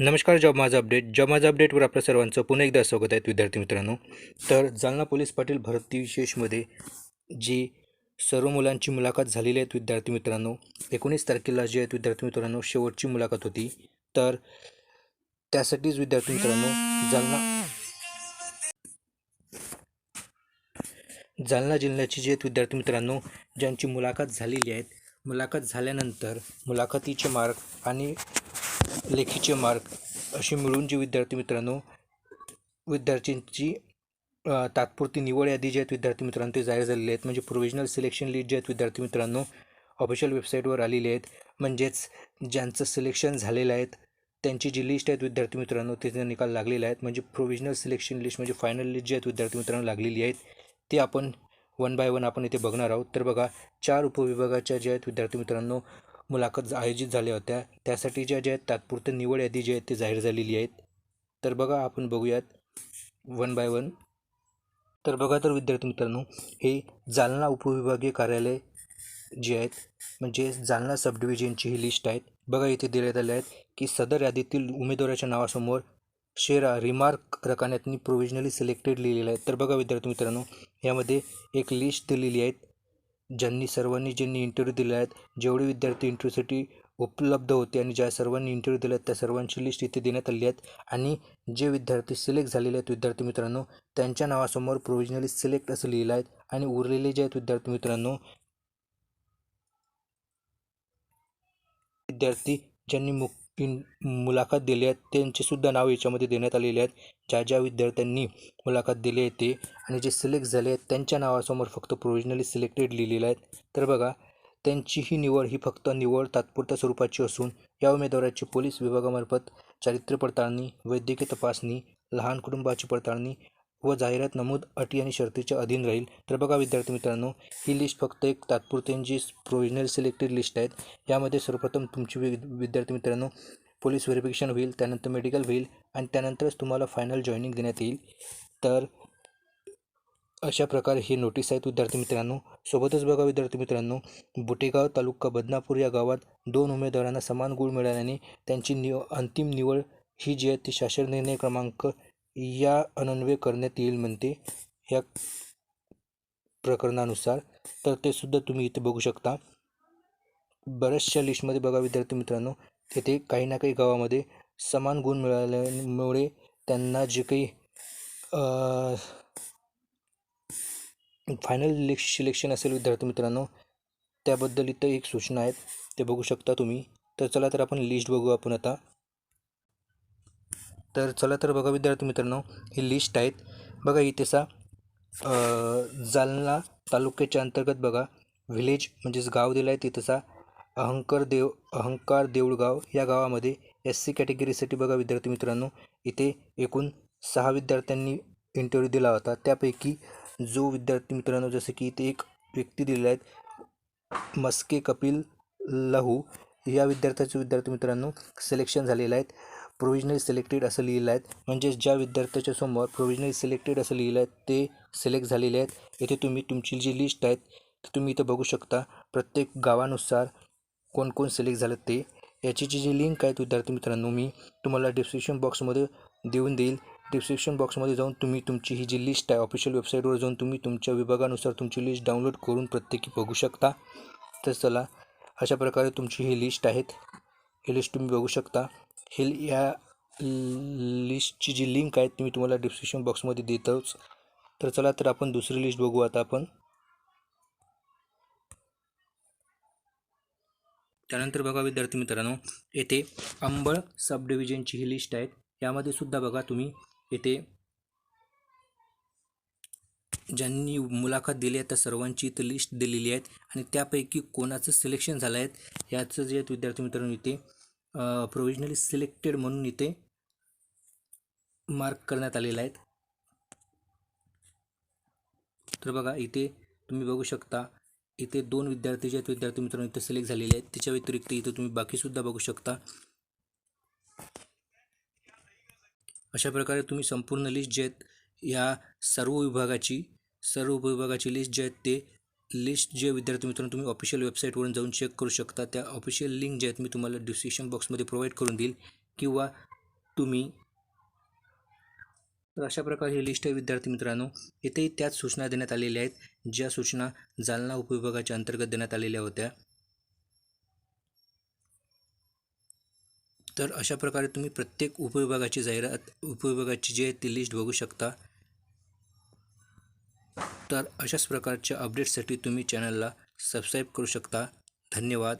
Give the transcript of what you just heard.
नमस्कार जॉब माझा update. Job माझा अपडेटवर आपल्या सर्वांचं पुन्हा एकदा स्वागत आहे विद्यार्थी मित्रांनो. तर जालना पोलीस पाटील भरती विशेषमध्ये जी सर्व मुलांची मुलाखत झालेली आहेत विद्यार्थी मित्रांनो एकोणीस तारखेला जी आहेत विद्यार्थी मित्रांनो शेवटची मुलाखत होती. तर त्यासाठीच विद्यार्थी मित्रांनो जालना जालना जिल्ह्याची जे आहेत विद्यार्थी मित्रांनो ज्यांची मुलाखत झालेली आहेत. मुलाखत झाल्यानंतर मुलाखतीचे मार्क आणि लेखीचे मार्क. असे मिळून जे विद्यार्थी मित्रांनो विद्यार्थ्यांची तात्पुरती निवड यादी जी आहेत विद्यार्थी मित्रांनो ते जाहीर झालेले आहेत. म्हणजे प्रोव्हिजनल सिलेक्शन लिस्ट जे आहेत विद्यार्थी मित्रांनो ऑफिशियल वेबसाईटवर आलेली आहेत. म्हणजेच ज्यांचं सिलेक्शन झालेलं आहेत त्यांची जी लिस्ट आहेत विद्यार्थी मित्रांनो तिथे निकाल लागलेले आहेत. म्हणजे प्रोव्हिजनल सिलेक्शन लिस्ट म्हणजे फायनल लिस्ट जी आहेत विद्यार्थी मित्रांनो लागलेली आहेत. ते आपण वन बाय वन आपण इथे बघणार आहोत. तर बघा चार उपविभागाच्या ज्या आहेत विद्यार्थी मित्रांनो मुलाखत आयोजित झाल्या होत्या. त्यासाठी ज्या ज्या आहेत तात्पुरते निवड यादी जी आहेत ते जाहीर झालेली आहेत. तर बघा आपण बघूयात वन बाय वन तर बघा तर विद्यार्थी मित्रांनो हे जालना उपविभागीय कार्यालय जे आहेत म्हणजे जालना सब डिव्हिजनची ही लिस्ट आहेत. बघा इथे देण्यात आले आहेत की सदर यादीतील उमेदवाराच्या नावासमोर शेरा रिमार्क रकान्यातनी प्रोविजनली सिलेक्टेड लिहिलेलं आहे. तर बघा विद्यार्थी मित्रांनो यामध्ये एक लिस्ट दिलेली आहेत ज्यांनी सर्वांनी ज्यांनी इंटरव्ह्यू दिले आहेत जेवढे विद्यार्थी इंटरव्ह्यूसाठी उपलब्ध होते आणि ज्या सर्वांनी इंटरव्ह्यू दिले आहेत त्या सर्वांची लिस्ट इथे देण्यात आली आहेत. आणि जे विद्यार्थी सिलेक्ट झालेले आहेत विद्यार्थी मित्रांनो त्यांच्या नावासमोर प्रोविजनली सिलेक्ट असं लिहिलं आहेत आणि उरलेले जे आहेत विद्यार्थी मित्रांनो विद्यार्थी ज्यांनी मुख इन मुलाखत दिली आहे त्यांचेसुद्धा नाव याच्यामध्ये देण्यात आलेले आहेत. ज्या ज्या विद्यार्थ्यांनी मुलाखत दिली आहे ते आणि जे सिलेक्ट झाले आहेत त्यांच्या नावासमोर फक्त प्रोविजनली सिलेक्टेड लिहिलेलं आहेत. तर बघा त्यांची ही निवड ही फक्त निवड तात्पुरत्या स्वरूपाची असून या उमेदवाराची पोलीस विभागामार्फत चारित्र्य पडताळणी वैद्यकीय तपासणी लहान कुटुंबाची पडताळणी व जाहिरात नमूद अटी आणि शर्तीच्या अधीन राहील. तर बघा विद्यार्थी मित्रांनो ही लिस्ट फक्त एक तात्पुरत्यांची प्रोविजनल सिलेक्टेड लिस्ट आहेत. यामध्ये सर्वप्रथम तुमची वि विद्यार्थी मित्रांनो पोलीस व्हेरिफिकेशन होईल त्यानंतर मेडिकल होईल आणि त्यानंतरच तुम्हाला फायनल जॉईनिंग देण्यात येईल. तर अशा प्रकारे ही नोटीस आहेत विद्यार्थी मित्रांनो. सोबतच बघा विद्यार्थी मित्रांनो बुटेगाव तालुका बदनापूर या गावात दोन उमेदवारांना समान गुण मिळाल्याने त्यांची निव अंतिम निवड ही जी आहे ती शासन निर्णय क्रमांक या अनन्वय करण्यात येईल म्हणते या प्रकरणानुसार. तर ते सुद्धा तुम्ही इथे बघू शकता. बऱ्याचशा लिस्टमध्ये बघा विद्यार्थी मित्रांनो तेथे काही ना काही गावामध्ये समान गुण मिळाल्यामुळे त्यांना जे काही फायनल सिलेक्शन असेल विद्यार्थी मित्रांनो त्याबद्दल इथं एक सूचना आहेत ते बघू शकता तुम्ही. तर चला तर आपण लिस्ट बघू आपण आता. तर चला तर बघा विद्यार्थी मित्रांनो ही लिस्ट आहेत. बघा इथे सा जालना तालुक्याच्या अंतर्गत बघा व्हिलेज म्हणजेच गाव दिलं आहे तिथंसा अहंकार देव अहंकार देऊळगाव या गावामध्ये एस सी कॅटेगरीसाठी बघा विद्यार्थी मित्रांनो इथे एकूण सहा विद्यार्थ्यांनी इंटरव्ह्यू दिला होता. त्यापैकी जो विद्यार्थी मित्रांनो जसं की इथे एक व्यक्ती दिलेला आहेत मस्के कपिल लहू या विद्यार्थ्याचे विद्यार्थी मित्रांनो सिलेक्शन झालेलं आहेत. प्रोव्हिजनली सिलेक्टेड असं लिहिलं आहे. म्हणजेच ज्या विद्यार्थ्याच्या समोर प्रोविजनली सिलेक्टेड असं लिहिलं आहे ते सिलेक्ट झालेले आहेत. येथे तुम्ही तुमची जी लिस्ट आहेत ती तुम्ही इथं बघू शकता. प्रत्येक गावानुसार कोण कोण सिलेक्ट झालं ते. याची जी जी लिंक आहेत विद्यार्थी मित्रांनो मी तुम्हाला डिस्क्रिप्शन बॉक्समध्ये देऊन देईल. डिस्क्रिप्शन बॉक्समध्ये जाऊन तुम्ही तुमची ही जी लिस्ट आहे ऑफिशियल वेबसाईटवर जाऊन तुम्ही तुमच्या विभागानुसार तुमची लिस्ट डाउनलोड करून प्रत्येकी बघू शकता. तर चला अशा प्रकारे तुमची ही लिस्ट आहेत. ही लिस्ट तुम्ही बघू शकता. हे या लिस्टची जी लिंक आहे ती मी तुम्हाला डिस्क्रिप्शन बॉक्समध्ये देतोच. तर चला तर आपण दुसरी लिस्ट बघू आता आपण. त्यानंतर बघा विद्यार्थी मित्रांनो येथे अंबळ सब डिव्हिजनची ही लिस्ट आहे यामध्ये सुद्धा बघा तुम्ही येथे ज्यांनी मुलाखत दिली आहे त्या सर्वांची इथं लिस्ट दिलेली आहेत. आणि त्यापैकी कोणाचं सिलेक्शन झालं आहे याचं जे आहेत विद्यार्थी मित्रांनो इथे प्रोविजनली सिलेक्टेड म्हणून इथे मार्क करण्यात आलेला आहेत. तर बघा इथे तुम्ही बघू शकता इथे दोन विद्यार्थी जे आहेत विद्यार्थी मित्रांनो इथे सिलेक्ट झालेले आहेत. त्याच्या व्यतिरिक्त इथे तुम्ही बाकीसुद्धा बघू शकता. अशा प्रकारे तुम्ही संपूर्ण लिस्ट जे आहेत या सर्व विभागाची सर्व उपविभागाची लिस्ट जे आहेत ते लिस्ट जे विद्यार्थी मित्रांनो तुम्ही ऑफिशियल वेबसाईटवरून जाऊन चेक करू शकता. त्या ऑफिशियल लिंक जे आहेत मी तुम्हाला डिस्क्रिप्शन बॉक्समध्ये प्रोव्हाइड करून देईल. किंवा तुम्ही तर अशा प्रकारे ही लिस्ट आहे विद्यार्थी मित्रांनो. इथेही त्याच सूचना देण्यात आलेल्या आहेत ज्या सूचना जालना उपविभागाच्या अंतर्गत देण्यात आलेल्या होत्या. तर अशा प्रकारे तुम्ही प्रत्येक उपविभागाची जाहिरात उपविभागाची जी आहे ती लिस्ट बघू शकता. तर अशाच प्रकारच्या अपडेट्ससाठी तुम्ही चॅनलला सबस्क्राईब करू शकता. धन्यवाद.